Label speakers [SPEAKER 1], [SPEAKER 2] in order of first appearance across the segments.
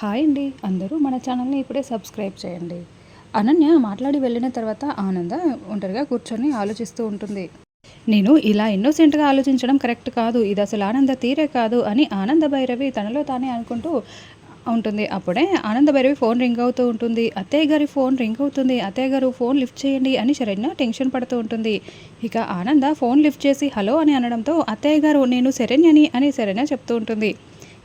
[SPEAKER 1] Hi అండి. అందరూ మన ఛానల్ని ఇప్పుడే సబ్స్క్రైబ్ చేయండి. అనన్య మాట్లాడి వెళ్ళిన తర్వాత ఆనంద ఒంటరిగా కూర్చొని ఆలోచిస్తూ ఉంటుంది. నేను ఇలా ఇన్నోసెంట్గా ఆలోచించడం కరెక్ట్ కాదు. ఇది అసలు ఆనంద తీరే కాదు అని ఆనంద భైరవి తనలో తానే అనుకుంటూ ఉంటుంది. అప్పుడే ఆనంద భైరవి ఫోన్ రింగ్ అవుతూ ఉంటుంది. అత్తయ్య గారి ఫోన్ రింగ్ అవుతుంది. అత్తయ్య గారు ఫోన్ లిఫ్ట్ చేయండి అని శరణ్య టెన్షన్ పడుతూ ఉంటుంది. ఇక ఆనంద ఫోన్ లిఫ్ట్ చేసి హలో అని అనడంతో అత్తయ్య గారు నేను శరణ్యని అని శరణ్య చెప్తూ ఉంటుంది.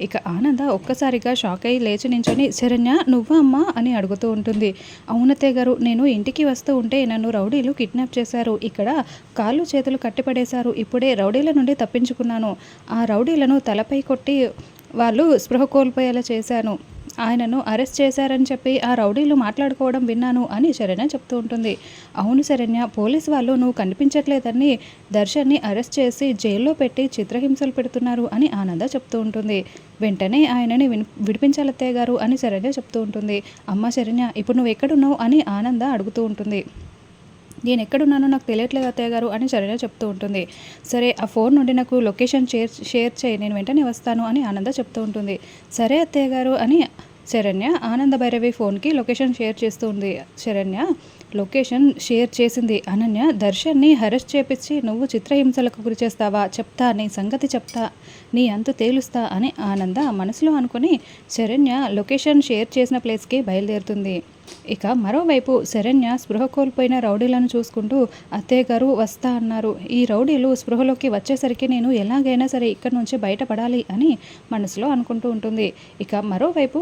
[SPEAKER 1] ఇక ఆనంద ఒక్కసారిగా షాక్ అయ్యి లేచి నించొని శరణ్య నువ్వా అమ్మా? అని అడుగుతూ ఉంటుంది. అవునతే గారు నేను ఇంటికి వస్తూ ఉంటే నన్ను రౌడీలు కిడ్నాప్ చేశారు. ఇక్కడ కాళ్ళు చేతులు కట్టిపడేశారు. ఇప్పుడే రౌడీల నుండి తప్పించుకున్నాను. ఆ రౌడీలను తలపై కొట్టి వాళ్ళు స్పృహ కోల్పోయేలా చేశాను. ఆయనను అరెస్ట్ చేశారని చెప్పి ఆ రౌడీలు మాట్లాడుకోవడం విన్నాను అని శరణ్య చెప్తూ ఉంటుంది. అవును శరణ్య పోలీస్ వాళ్ళు నువ్వు కనిపించట్లేదని దర్శన్ని అరెస్ట్ చేసి జైల్లో పెట్టి చిత్రహింసలు పెడుతున్నారు అని ఆనంద చెప్తూ ఉంటుంది. వెంటనే ఆయనని విని విడిపించాలత్తయ్య గారు అని శరణ్య చెప్తూ ఉంటుంది. అమ్మ శరణ్య ఇప్పుడు నువ్వు ఎక్కడున్నావు అని ఆనంద అడుగుతూ ఉంటుంది. నేను ఎక్కడున్నానో నాకు తెలియట్లేదు అత్తయ్య గారు అని శరణ్య చెప్తూ ఉంటుంది. సరే ఆ ఫోన్ నుండి నాకు లొకేషన్ షేర్ షేర్ చేయి నేను వెంటనే వస్తాను అని ఆనంద చెప్తూ ఉంటుంది. సరే అత్తయ్య గారు అని శరణ్య ఆనంద భైరవి ఫోన్కి లొకేషన్ షేర్ చేస్తూ ఉంది. శరణ్య లొకేషన్ షేర్ చేసింది. అనన్య దర్శన్ని హరెస్ట్ చేపించి నువ్వు చిత్రహింసలకు గురి చేస్తావా? చెప్తా నీ సంగతి చెప్తా నీ అంతు తేలుస్తా అని ఆనంద మనసులో అనుకుని శరణ్య లొకేషన్ షేర్ చేసిన ప్లేస్కి బయలుదేరుతుంది. ఇక మరోవైపు శరణ్య స్పృహ కోల్పోయిన రౌడీలను చూసుకుంటూ అత్తయ్య గారు వస్తా అన్నారు. ఈ రౌడీలు స్పృహలోకి వచ్చేసరికి నేను ఎలాగైనా సరే ఇక్కడి నుంచి బయటపడాలి అని మనసులో అనుకుంటూ ఉంటుంది. ఇక మరోవైపు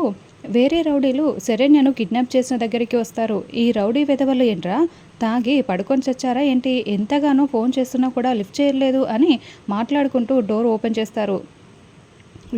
[SPEAKER 1] వేరే రౌడీలు శరణ్యను కిడ్నాప్ చేసిన దగ్గరికి వస్తారు. ఈ రౌడీ వెధవలు ఏంట్రా? తాగి పడుకొని చచ్చారా ఏంటి? ఎంతగానో ఫోన్ చేస్తున్నా కూడా లిఫ్ట్ చేయలేదు అని మాట్లాడుకుంటూ డోర్ ఓపెన్ చేస్తారు.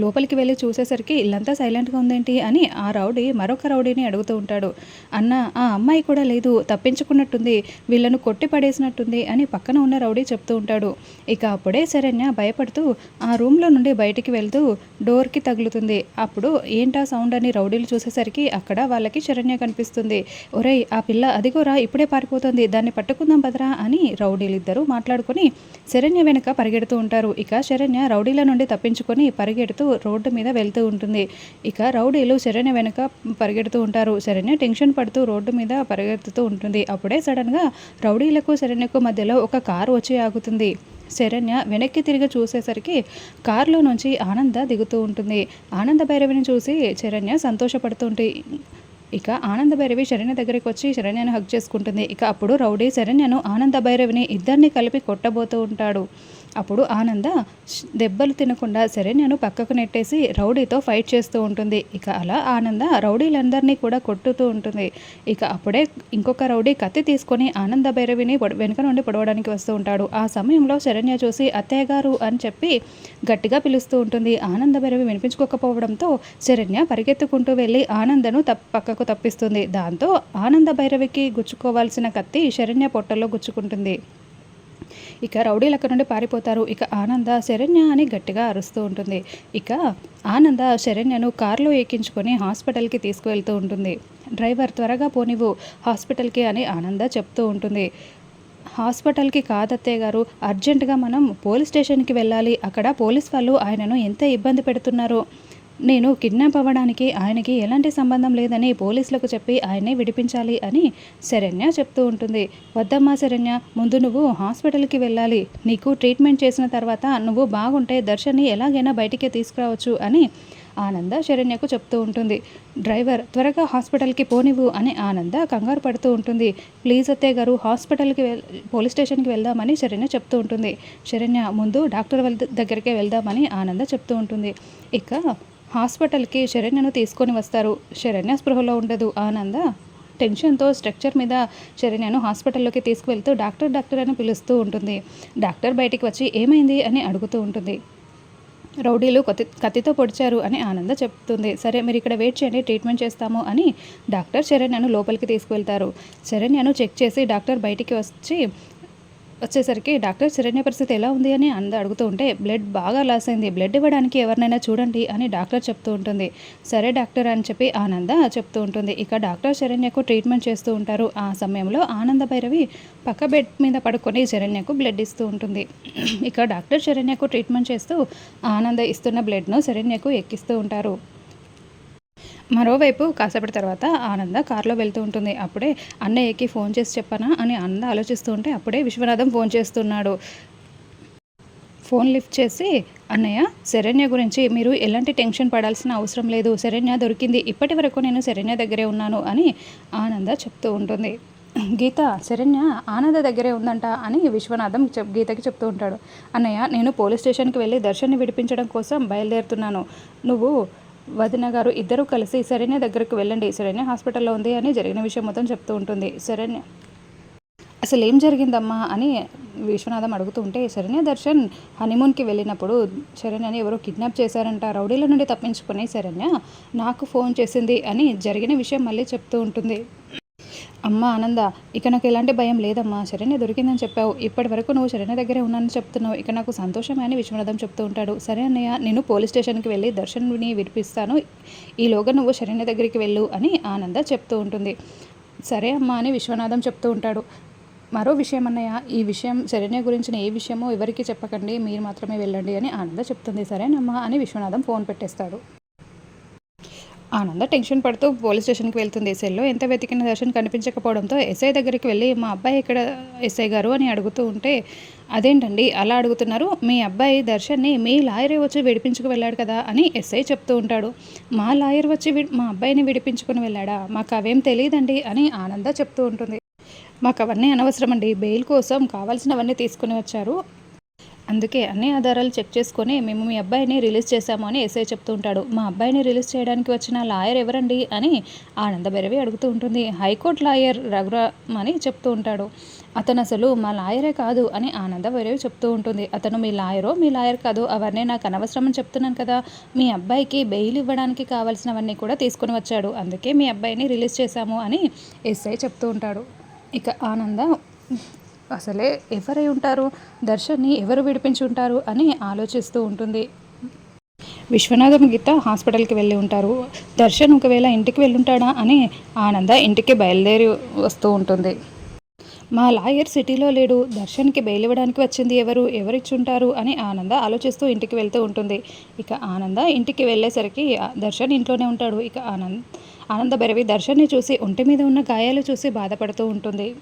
[SPEAKER 1] లోపలికి వెళ్ళి చూసేసరికి ఇల్లంతా సైలెంట్గా ఉందేంటి అని ఆ రౌడీ మరొక రౌడీని అడుగుతూ ఉంటాడు. అన్న ఆ అమ్మాయి కూడా లేదు తప్పించుకున్నట్టుంది వీళ్ళను కొట్టి పడేసినట్టుంది అని పక్కన ఉన్న రౌడీ చెప్తూ ఉంటాడు. ఇక అప్పుడే శరణ్య భయపడుతూ ఆ రూమ్లో నుండి బయటికి వెళ్తూ డోర్కి తగులుతుంది. అప్పుడు ఏంటా సౌండ్ అని రౌడీలు చూసేసరికి అక్కడ వాళ్ళకి శరణ్య కనిపిస్తుంది. ఒరేయ్ ఆ పిల్ల అదిగోరా ఇప్పుడే పారిపోతుంది దాన్ని పట్టుకుందాం బదరా అని రౌడీలు ఇద్దరు మాట్లాడుకుని శరణ్య వెనుక పరిగెడుతూ ఉంటారు. ఇక శరణ్య రౌడీల నుండి తప్పించుకొని పరిగెడుతూ పరిగెడుతూ రోడ్డు మీద వెళ్తూ ఉంటుంది. ఇక రౌడీలు శరణ్య వెనుక పరిగెడుతూ ఉంటారు. శరణ్య టెన్షన్ పడుతూ రోడ్డు మీద పరిగెడుతూ ఉంటుంది. అప్పుడే సడన్గా రౌడీలకు శరణ్యకు మధ్యలో ఒక కారు వచ్చి ఆగుతుంది. శరణ్య వెనక్కి తిరిగి చూసేసరికి కారులో నుంచి ఆనంద దిగుతూ ఉంటుంది. ఆనంద భైరవిని చూసి శరణ్య సంతోషపడుతుంటే ఇక ఆనంద భైరవి శరణ్య దగ్గరికి వచ్చి శరణ్యను హక్ చేసుకుంటుంది. ఇక అప్పుడు రౌడీ శరణ్యను ఆనంద భైరవిని ఇద్దరిని కలిపి కొట్టబోతూ ఉంటాడు. అప్పుడు ఆనంద దెబ్బలు తినకుండా శరణ్యను పక్కకు నెట్టేసి రౌడీతో ఫైట్ చేస్తూ ఉంటుంది. ఇక అలా ఆనంద రౌడీలందరినీ కూడా కొట్టుతూ ఉంటుంది. ఇక అప్పుడే ఇంకొక రౌడీ కత్తి తీసుకొని ఆనంద భైరవిని వెనుక నుండి పొడవడానికి వస్తూ ఉంటాడు. ఆ సమయంలో శరణ్య చూసి అత్తయ్య గారు అని చెప్పి గట్టిగా పిలుస్తూ ఉంటుంది. ఆనంద భైరవి వినిపించుకోకపోవడంతో శరణ్య పరిగెత్తుకుంటూ వెళ్ళి ఆనందను తప్ప పక్కకు తప్పిస్తుంది. దాంతో ఆనంద భైరవికి గుచ్చుకోవాల్సిన కత్తి శరణ్య పొట్టలో గుచ్చుకుంటుంది. ఇక రౌడీలు అక్కడ నుండి పారిపోతారు. ఇక ఆనంద శరణ్య అని గట్టిగా అరుస్తూ ఉంటుంది. ఇక ఆనంద శరణ్యను కారులో ఎక్కించుకొని హాస్పిటల్కి తీసుకువెళ్తూ ఉంటుంది. డ్రైవర్ త్వరగా పోనివ్వు హాస్పిటల్కి అని ఆనంద చెప్తూ ఉంటుంది. హాస్పిటల్కి కాదత్తే గారు అర్జెంటుగా మనం పోలీస్ స్టేషన్కి వెళ్ళాలి. అక్కడ పోలీస్ వాళ్ళు ఆయనను ఎంత ఇబ్బంది పెడుతున్నారో? నేను కిడ్నాప్ అవ్వడానికి ఆయనకి ఎలాంటి సంబంధం లేదని పోలీసులకు చెప్పి ఆయన్ని విడిపించాలి అని శరణ్య చెప్తూ ఉంటుంది. వద్దమ్మా శరణ్య ముందు నువ్వు హాస్పిటల్కి వెళ్ళాలి. నీకు ట్రీట్మెంట్ చేసిన తర్వాత నువ్వు బాగుంటే దర్శన్ని ఎలాగైనా బయటికి తీసుకురావచ్చు అని ఆనంద శరణ్యకు చెప్తూ ఉంటుంది. డ్రైవర్ త్వరగా హాస్పిటల్కి పోనివ్వు అని ఆనంద కంగారు పడుతూ ఉంటుంది. ప్లీజ్ అత్తే గారు హాస్పిటల్కి వెల్ పోలీస్ స్టేషన్కి వెళ్దామని శరణ్య చెప్తూ ఉంటుంది. శరణ్య ముందు డాక్టర్ దగ్గరికే వెళ్దామని ఆనంద చెప్తూ ఉంటుంది. ఇక హాస్పిటల్కి శరణ్యను తీసుకొని వస్తారు. శరణ్య స్పృహలో ఉండదు. ఆనంద టెన్షన్తో స్ట్రక్చర్ మీద శరణ్యను హాస్పిటల్లోకి తీసుకువెళ్తూ డాక్టర్ డాక్టర్ అని పిలుస్తూ ఉంటుంది. డాక్టర్ బయటికి వచ్చి ఏమైంది? అని అడుగుతూ ఉంటుంది. రౌడీలు కత్తి కత్తితో పొడిచారు అని ఆనంద చెప్తుంది. సరే మీరు ఇక్కడ వెయిట్ చేయండి ట్రీట్మెంట్ చేస్తాము అని డాక్టర్ శరణ్యను లోపలికి తీసుకువెళ్తారు. శరణ్యను చెక్ చేసి డాక్టర్ బయటికి వచ్చి వచ్చేసరికి డాక్టర్ శరణ్య పరిస్థితి ఎలా ఉంది? అని అందరూ అడుగుతూ ఉంటే బ్లడ్ బాగా లాస్ అయింది. బ్లడ్ ఇవ్వడానికి ఎవరినైనా చూడండి అని డాక్టర్ చెప్తూ ఉంటుంది. సరే డాక్టర్ అని చెప్పి ఆనంద చెప్తూ ఉంటుంది. ఇక డాక్టర్ శరణ్యకు ట్రీట్మెంట్ చేస్తూ ఉంటారు. ఆ సమయంలో ఆనంద భైరవి పక్క బెడ్ మీద పడుకొని శరణ్యకు బ్లడ్ ఇస్తూ ఉంటుంది. ఇక డాక్టర్ శరణ్యకు ట్రీట్మెంట్ చేస్తూ ఆనంద ఇస్తున్న బ్లడ్ను శరణ్యకు ఎక్కిస్తూ ఉంటారు. మరోవైపు కాసేపటి తర్వాత ఆనంద కారులో వెళ్తూ ఉంటుంది. అప్పుడే అన్నయ్యకి ఫోన్ చేసి చెప్పనా అని ఆనంద ఆలోచిస్తూ ఉంటే అప్పుడే విశ్వనాథం ఫోన్ చేస్తున్నాడు. ఫోన్ లిఫ్ట్ చేసి అన్నయ్య శరణ్య గురించి మీరు ఎలాంటి టెన్షన్ పడాల్సిన అవసరం లేదు. శరణ్య దొరికింది. ఇప్పటి వరకు నేను శరణ్య దగ్గరే ఉన్నాను అని ఆనంద చెప్తూ ఉంటుంది. గీత శరణ్య ఆనంద దగ్గరే ఉందంట అని విశ్వనాథం చెప్ గీతకి చెప్తూ ఉంటాడు. అన్నయ్య నేను పోలీస్ స్టేషన్కి వెళ్ళి దర్శన్ని విడిపించడం కోసం బయలుదేరుతున్నాను. నువ్వు వదిన గారు ఇద్దరు కలిసి శరణ్య దగ్గరకు వెళ్ళండి. శరణ్య హాస్పిటల్లో ఉంది అని జరిగిన విషయం మొత్తం చెప్తూ ఉంటుంది. శరణ్య అసలు ఏం జరిగిందమ్మా అని విశ్వనాథం అడుగుతూ ఉంటే శరణ్య దర్శన్ హనీమూన్కి వెళ్ళినప్పుడు శరణ్యని ఎవరో కిడ్నాప్ చేశారంట. రౌడీల నుండి తప్పించుకునే శరణ్య నాకు ఫోన్ చేసింది అని జరిగిన విషయం మళ్ళీ చెప్తూ ఉంటుంది. అమ్మ ఆనంద ఇక నాకు ఎలాంటి భయం లేదమ్మా. శరణ్య దొరికిందని చెప్పావు. ఇప్పటి వరకు నువ్వు శరణ్య దగ్గరే ఉన్నానని చెప్తున్నావు. ఇక నాకు సంతోషమే అని విశ్వనాథం చెప్తూ ఉంటాడు. సరే అన్నయ్య నేను పోలీస్ స్టేషన్కి వెళ్ళి దర్శన్ని విడిపిస్తాను. ఈలోగా నువ్వు శరణ్య దగ్గరికి వెళ్ళు అని ఆనంద చెప్తూ ఉంటుంది. సరే అమ్మా అని విశ్వనాథం చెప్తూ ఉంటాడు. మరో విషయం అన్నయ్య ఈ విషయం శరణ్య గురించిన ఏ విషయమో ఎవరికి చెప్పకండి. మీరు మాత్రమే వెళ్ళండి అని ఆనంద చెప్తుంది. సరేనమ్మా అని విశ్వనాథం ఫోన్ పెట్టేస్తాడు. ఆనంద టెన్షన్ పడుతూ పోలీస్ స్టేషన్కి వెళ్తుంది సెల్లో ఎంత వెతికిన దర్శన్ కనిపించకపోవడంతో ఎస్ఐ దగ్గరికి వెళ్ళి మా అబ్బాయి ఇక్కడ ఎస్ఐ గారు? అని అడుగుతూ ఉంటే అదేంటండి? అలా అడుగుతున్నారు. మీ అబ్బాయి దర్శన్ని మీ లాయరే వచ్చి విడిపించుకు వెళ్ళాడు కదా అని ఎస్ఐ చెప్తూ ఉంటాడు. మా లాయర్ వచ్చి మా అబ్బాయిని విడిపించుకుని వెళ్ళాడా? మాకు అవేం తెలియదండి అని ఆనంద చెప్తూ ఉంటుంది. మాకు అవన్నీ అనవసరం అండి బెయిల్ కోసం కావాల్సినవన్నీ తీసుకుని వచ్చారు. అందుకే అన్ని ఆధారాలు చెక్ చేసుకొని మేము మీ అబ్బాయిని రిలీజ్ చేశాము అని ఎస్ఐ చెప్తూ ఉంటాడు. మా అబ్బాయిని రిలీజ్ చేయడానికి వచ్చిన లాయర్ ఎవరండి అని ఆనంద అడుగుతూ ఉంటుంది. హైకోర్టు లాయర్ రఘురామ్ అని చెప్తూ ఉంటాడు. అతను అసలు మా లాయరే కాదు అని ఆనంద చెప్తూ ఉంటుంది. అతను మీ లాయరో మీ లాయర్ కాదు అవన్నీ నాకు అనవసరం అని చెప్తున్నాను కదా. మీ అబ్బాయికి బెయిల్ ఇవ్వడానికి కావాల్సినవన్నీ కూడా తీసుకొని వచ్చాడు. అందుకే మీ అబ్బాయిని రిలీజ్ చేశాము అని ఎస్ఐ చెప్తూ ఉంటాడు. ఇక ఆనంద అసలే ఎవరై ఉంటారు? దర్శన్ని ఎవరు విడిపించి ఉంటారు? అని ఆలోచిస్తూ ఉంటుంది. విశ్వనాథం గీత హాస్పిటల్కి వెళ్ళి ఉంటారు. దర్శన్ ఒకవేళ ఇంటికి వెళ్ళుంటాడా అని ఆనంద ఇంటికి బయలుదేరి వస్తూ ఉంటుంది. మా లాయర్ సిటీలో లేడు. దర్శన్కి బెయిల్ ఇవ్వడానికి వచ్చింది ఎవరు? ఎవరిచ్చుంటారు? అని ఆనంద ఆలోచిస్తూ ఇంటికి వెళ్తూ ఉంటుంది. ఇక ఆనంద ఇంటికి వెళ్ళేసరికి దర్శన్ ఇంట్లోనే ఉంటాడు. ఇక ఆనంద్ ఆనంద బెరవి దర్శన్ని చూసి ఒంటి మీద ఉన్న గాయాలు చూసి బాధపడుతూ ఉంటుంది.